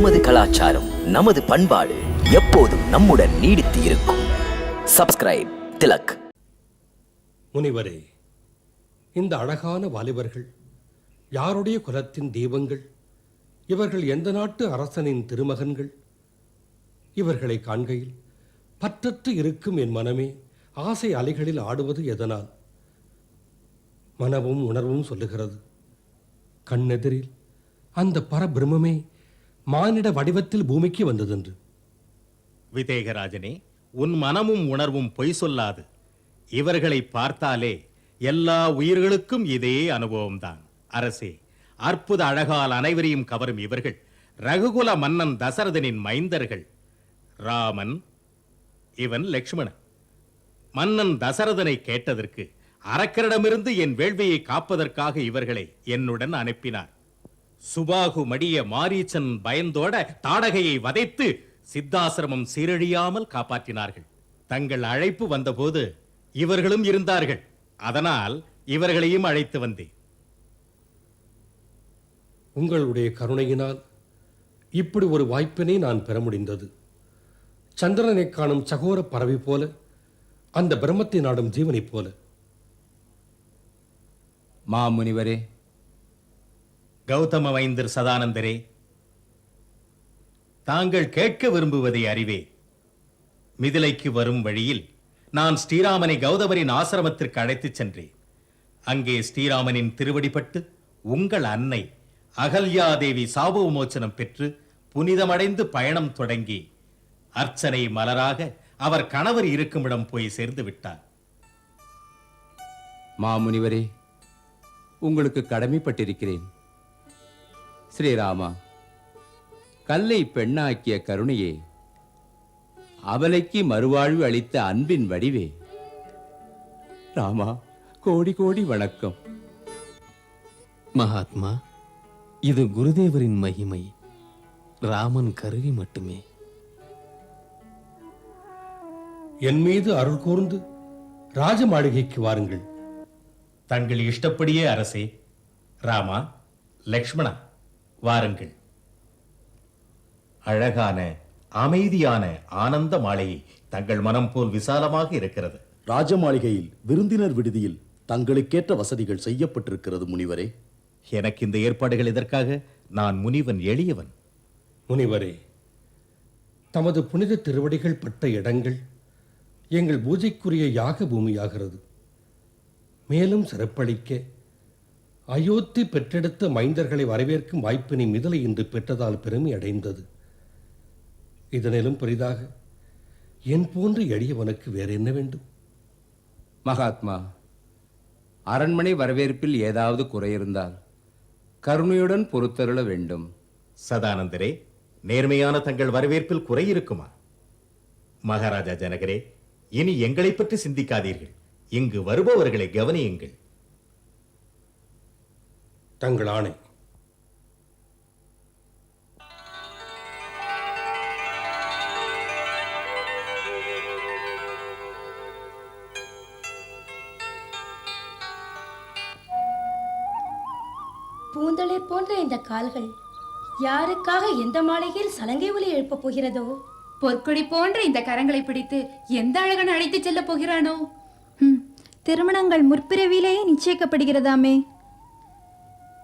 நமது கலாச்சாரம் நமது பண்பாடு எப்போதும் நம்முடன் நீடித்து இருக்கும். சப்ஸ்கிரைப் திலக். முனிவரே இந்த அழகான வாலிபர்கள் யாருடைய குலத்தின் தெய்வங்கள் இவர்கள் எந்த நாட்டு அரசனின் திருமகன்கள்? இவர்களை காண்கையில் பற்றற்று இருக்கும் என் மனமே ஆசை அலைகளில் ஆடுவது எதனால்? மனமும் உணர்வும் சொல்லுகிறது. கண்ணெதிரில் அந்த பரபிரம்மே மானிட வடிவத்தில் பூமிக்கு வந்ததென்று. விதேகராஜனே உன் மனமும் உணர்வும் பொய் சொல்லாது. இவர்களை பார்த்தாலே எல்லா உயிர்களுக்கும் இதே அனுபவம்தான். அரசே அற்புத அழகால் அனைவரையும் கவரும் இவர்கள் ரகுகுல மன்னன் தசரதனின் மைந்தர்கள். ராமன் இவன் லக்ஷ்மணன். மன்னன் தசரதனை கேட்டதற்கு அரக்கரிடமிருந்து என் வேள்வியை காப்பதற்காக இவர்களை என்னுடன் அனுப்பினார். சுபாகு மடிய மாரீச்சன் பயந்தோட தாடகையை வதைத்து சித்தாசிரமம் சீரழியாமல் காப்பாற்றினார்கள். தங்கள் அழைப்பு வந்தபோது இவர்களும் இருந்தார்கள். அதனால் இவர்களையும் அழைத்து வந்தேன். உங்களுடைய கருணையினால் இப்படி ஒரு வாய்ப்பினை நான் பெற முடிந்தது. சந்திரனை காணும் சகோர பறவை போல அந்த பிரம்மத்தை நாடும் ஜீவனைப் போல. மாமுனிவரே கௌதம வைந்தர் சதானந்தரே தாங்கள் கேட்க விரும்புவதை அறிவே. மிதிலைக்கு வரும் வழியில் நான் ஸ்ரீராமனை கௌதமரின் ஆசிரமத்திற்கு அழைத்துச் சென்றேன். அங்கே ஸ்ரீராமனின் திருவடிப்பட்டு உங்கள் அன்னை அகல்யாதேவி தேவி விமோச்சனம் பெற்று புனிதமடைந்து பயணம் தொடங்கி அர்ச்சனை மலராக அவர் கணவர் இருக்குமிடம் போய் சேர்ந்து விட்டார். மாமுனிவரே உங்களுக்கு கடமைப்பட்டிருக்கிறேன். ஸ்ரீராமா கல்லை பெண்ணாக்கிய கருணையே அவலைக்கு மறுவாழ்வு அளித்த அன்பின் வடிவே. ராமா கோடி கோடி வணக்கம். மகாத்மா இது குருதேவரின் மகிமை ராமன் கருவி மட்டுமே. என் மீது அருள் கூர்ந்து ராஜ மாளிகைக்கு வாருங்கள். தங்கள் இஷ்டப்படியே அரசே ராமா லக்ஷ்மணா. வாருங்கள். அழகான அமைதியான ஆனந்த மாளிகை தங்கள் மனம் போல் விசாலமாக இருக்கிறது. ராஜமாளிகையில் விருந்தினர் விடுதியில் தங்களுக்கேற்ற வசதிகள் செய்யப்பட்டிருக்கிறது முனிவரே. எனக்கு இந்த ஏற்பாடுகள் எதற்காக? நான் முனிவன் எளியவன். முனிவரே தமது புனித திருவடிகள் பட்ட இடங்கள் எங்கள் பூஜைக்குரிய யாக பூமியாகிறது. மேலும் சிறப்பளிக்க அயோத்தி பெற்றெடுத்த மைந்தர்களை வரவேற்கும் வாய்ப்பினை மிதலை இன்று பெற்றதால் பெருமை அடைந்தது. இதனிலும் பெரிதாக என் போன்ற எளியவனுக்கு வேற என்ன வேண்டும்? மகாத்மா அரண்மனை வரவேற்பில் ஏதாவது குறை இருந்தால் கருணையுடன் பொறுத்தருள வேண்டும். சதானந்தரே நேர்மையான தங்கள் வரவேற்பில் குறை இருக்குமா மகாராஜா ஜனகரே இனி எங்களை பற்றி சிந்திக்காதீர்கள். இங்கு வருபவர்களை கவனியுங்கள். தங்கள் ஆணை. பூந்தளிர் போன்ற இந்த கால்கள் யாருக்காக எந்த மாளிகையில் சலங்கை ஒலி எழுப்பப் போகிறதோ? பொற்கொடி போன்ற இந்த கரங்களை பிடித்து எந்த அழகன் அழைத்து செல்ல போகிறானோ? திருமணங்கள் முற்பிறவிலேயே நிச்சயிக்கப்படுகிறதாமே.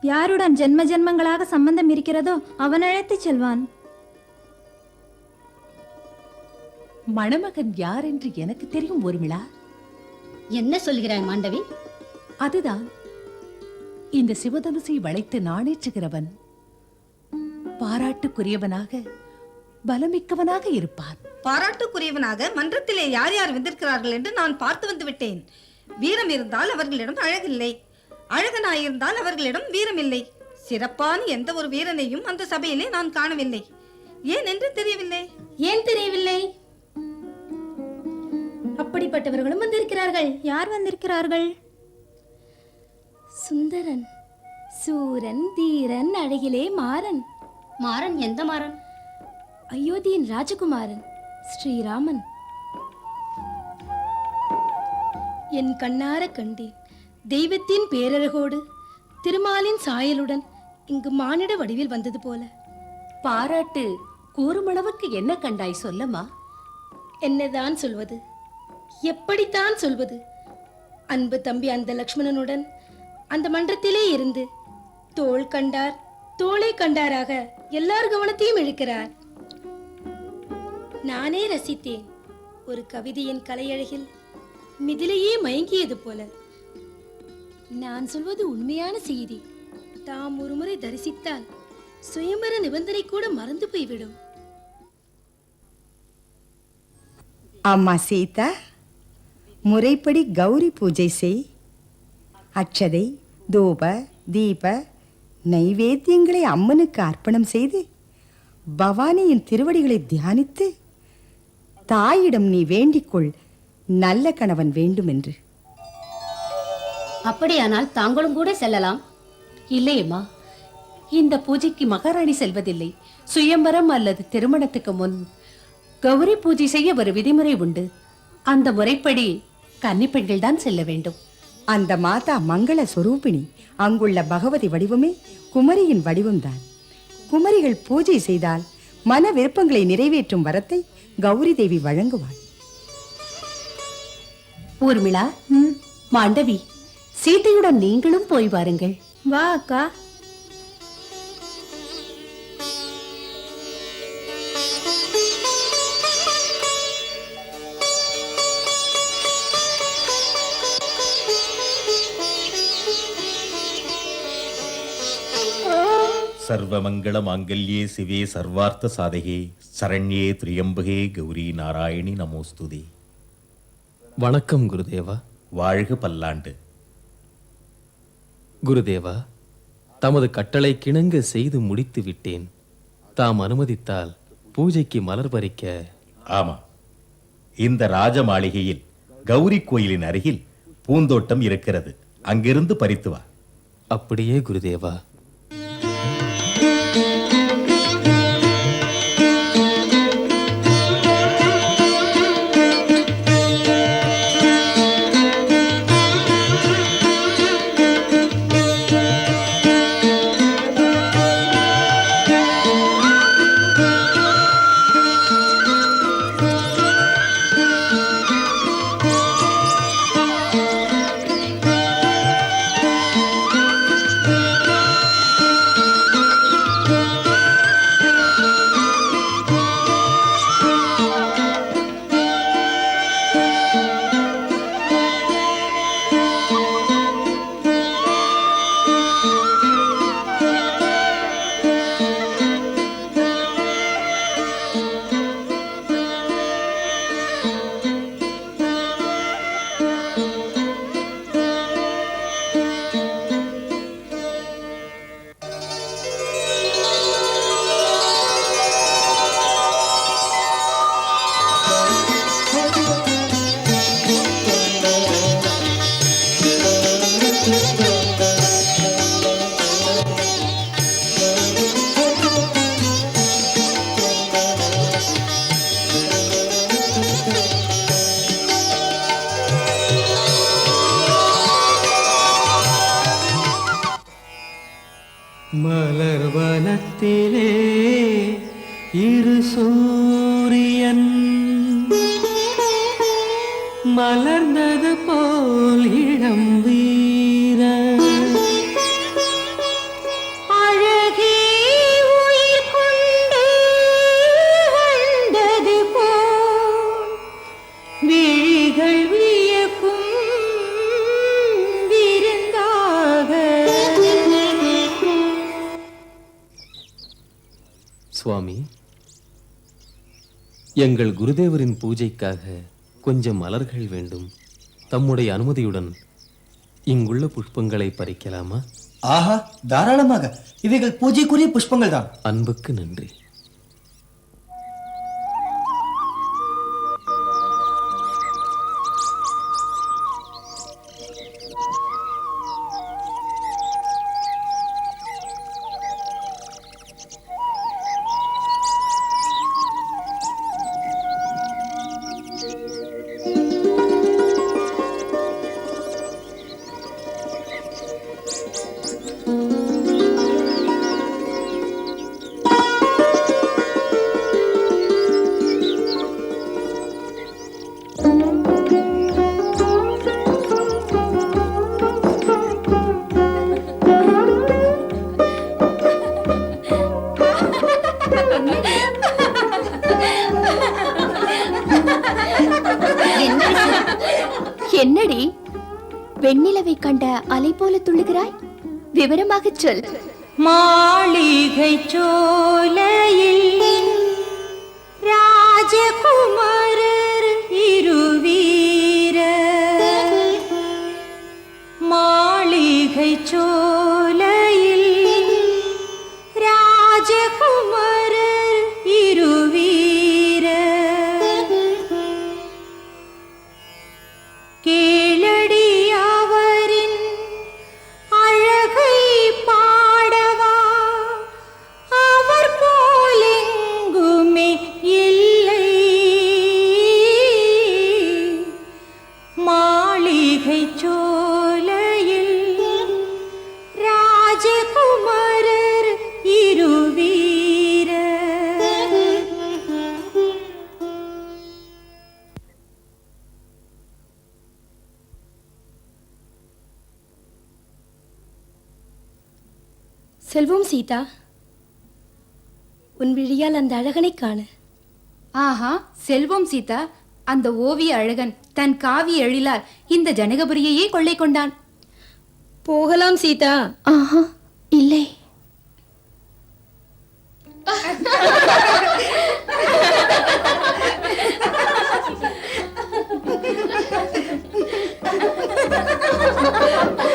யாருடன் ஜென்ம ஜென்மங்களாக சம்பந்தம் இருக்கிறதோ அவன் அழைத்துச் செல்வான். மணமகன் யார் என்று எனக்கு தெரியும் ஊர்மிளா. என்ன சொல்கிறாய் மாண்டவி? அதுதான். இந்த சிவதனுசை வளைத்து நாணேற்றுகிறவன். பாராட்டுக்குரியவனாக பலமிக்கவனாக இருப்பான். பாராட்டுக்குரியவனாக மன்றத்திலே யார் யார் வந்திருக்கிறார்கள் என்று நான் பார்த்து வந்து விட்டேன் வீரம் இருந்தால் அவர்களிடம் அழகில்லை. அழகனாயிருந்தால் அவர்களிடம் வீரம் இல்லை சிறப்பான எந்த ஒரு வீரனையும் அந்த சபையிலே நான் காணவில்லை. ஏன் என்று தெரியவில்லை. ஏன் தெரியவில்லை? அப்படிப்பட்டவர்களும் வந்திருக்கிறார்கள். யார் வந்திருக்கிறார்கள்? சுந்தரன் சூரன் தீரன் அழகிலே மாறன். மாறன்? எந்த மாறன்? அயோத்தியின் ராஜகுமாரன் ஸ்ரீராமன். என் கண்ணார கண்டேன். தெய்வத்தின் பேரழகோடு திருமாலின் சாயலுடன் இங்கு மானிட வடிவில் வந்தது போல. பாராட்டு கூறுமளவுக்கு என்ன கண்டாய் சொல்லம்மா? என்னதான் சொல்வது? எப்படித்தான் சொல்வது? அன்பு தம்பி அந்த லக்ஷ்மணனுடன் அந்த மன்றத்திலே இருந்து தோள் கண்டார் தோளை கண்டாராக எல்லார் கவனத்தையும் இழுக்கிறார். நானே ரசித்தேன் ஒரு கவிதையின் கலையழகில் மிதிலையே மயங்கியது போல. நான் சொல்வது உண்மையான செய்தி. தாம் ஒருமுறை தரிசித்தால் சுயம்பர நிபந்தனை கூட மறந்து போய்விடும். அம்மா சீதா முறைப்படி கௌரி பூஜை செய். அட்சதை தூப தீப நைவேத்தியங்களை அம்மனுக்கு அர்ப்பணம் செய்து பவானியின் திருவடிகளை தியானித்து தாயிடம் நீ வேண்டிக்கொள் நல்ல கணவன் வேண்டுமென்று. அப்படியானால் தாங்களும் கூட செல்லலாம். இல்லையம்மா இந்த பூஜைக்கு மகாராணி செல்வதில்லை. சுயம்பரம் அல்லது திருமணத்துக்கு முன் கௌரி பூஜை செய்ய ஒரு விதிமுறை உண்டு. அந்த முறைப்படி கன்னி பெண்கள் தான் செல்ல வேண்டும். அந்த மாதா மங்கள சொரூபிணி அங்குள்ள பகவதி வடிவமே குமரியின் வடிவம்தான். குமரிகள் பூஜை செய்தால் மன விருப்பங்களை நிறைவேற்றும் வரத்தை கௌரி தேவி வழங்குவாள். ஊர்மிளா மாண்டவி சீதையுடன் நீங்களும் போய் வாருங்கள். வா அக்கா. சர்வமங்கள மாங்கல்யே சிவே சர்வார்த்த சாதகே சரண்யே திரியம்பகே கௌரி நாராயணி நமோஸ்துதே. வணக்கம் குருதேவா. வாழ்க பல்லாண்டு. குருதேவா தமது கட்டளை கிணங்க செய்து முடித்து விட்டேன். தாம் அனுமதித்தால் பூஜைக்கு மலர் பறிக்க. ஆமா. இந்த ராஜ மாளிகையில் கௌரி கோயிலின் அருகில் பூந்தோட்டம் இருக்கிறது. அங்கிருந்து பறித்து வா. அப்படியே குருதேவா ഹൃദയത്തിലെ எங்கள் குருதேவரின் பூஜைக்காக கொஞ்சம் மலர்கள் வேண்டும். தம்முடைய அனுமதியுடன் இங்குள்ள புஷ்பங்களை பறிக்கலாமா? ஆஹா தாராளமாக. இவைகள் பூஜைக்குரிய புஷ்பங்கள் தான் அன்புக்கு நன்றி. சொல் மாளிகை சோல செல்வம் சீதா. உன் விழியால் அந்த அழகனை காண. ஆஹா செல்வம் சீதா. அந்த ஓவிய அழகன் தன் காவிய எழிலால் இந்த ஜனகபுரியையே கொள்ளை கொண்டான். போகலாம் சீதா. ஆஹா இல்லை. அதோ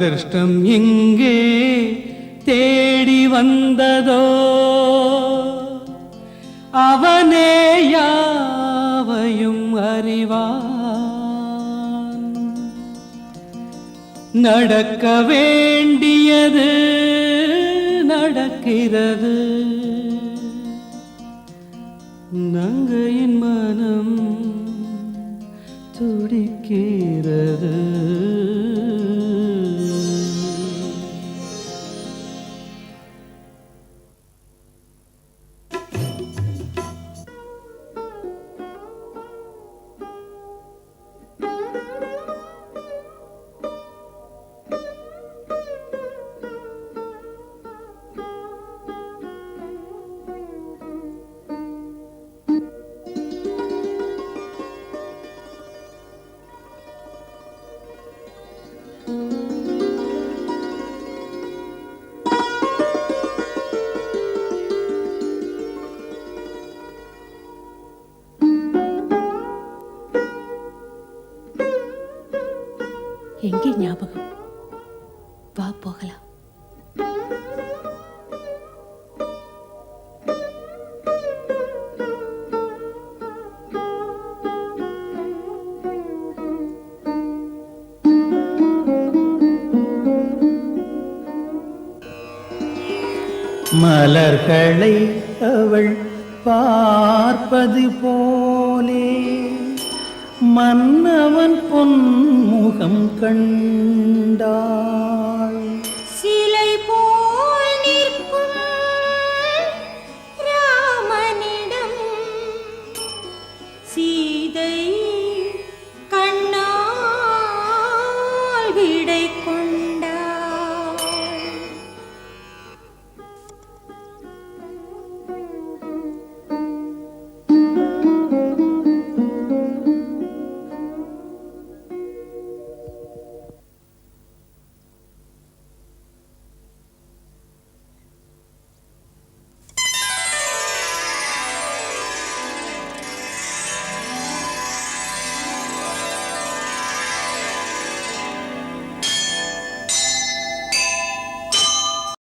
அதிர்ஷ்டம் இங்கே தேடி வந்ததோ? அவனே யாவையும் அறிவான். நடக்க வேண்டியது நடக்கிறது. நங்கையின் மனம் துடிக்கிறது. எங்கே ஞாபகம்? வா போகலாம். மலர்களை அவள் பார்ப்பது போலே. மன்னவன் பொன்முகம் கண்டா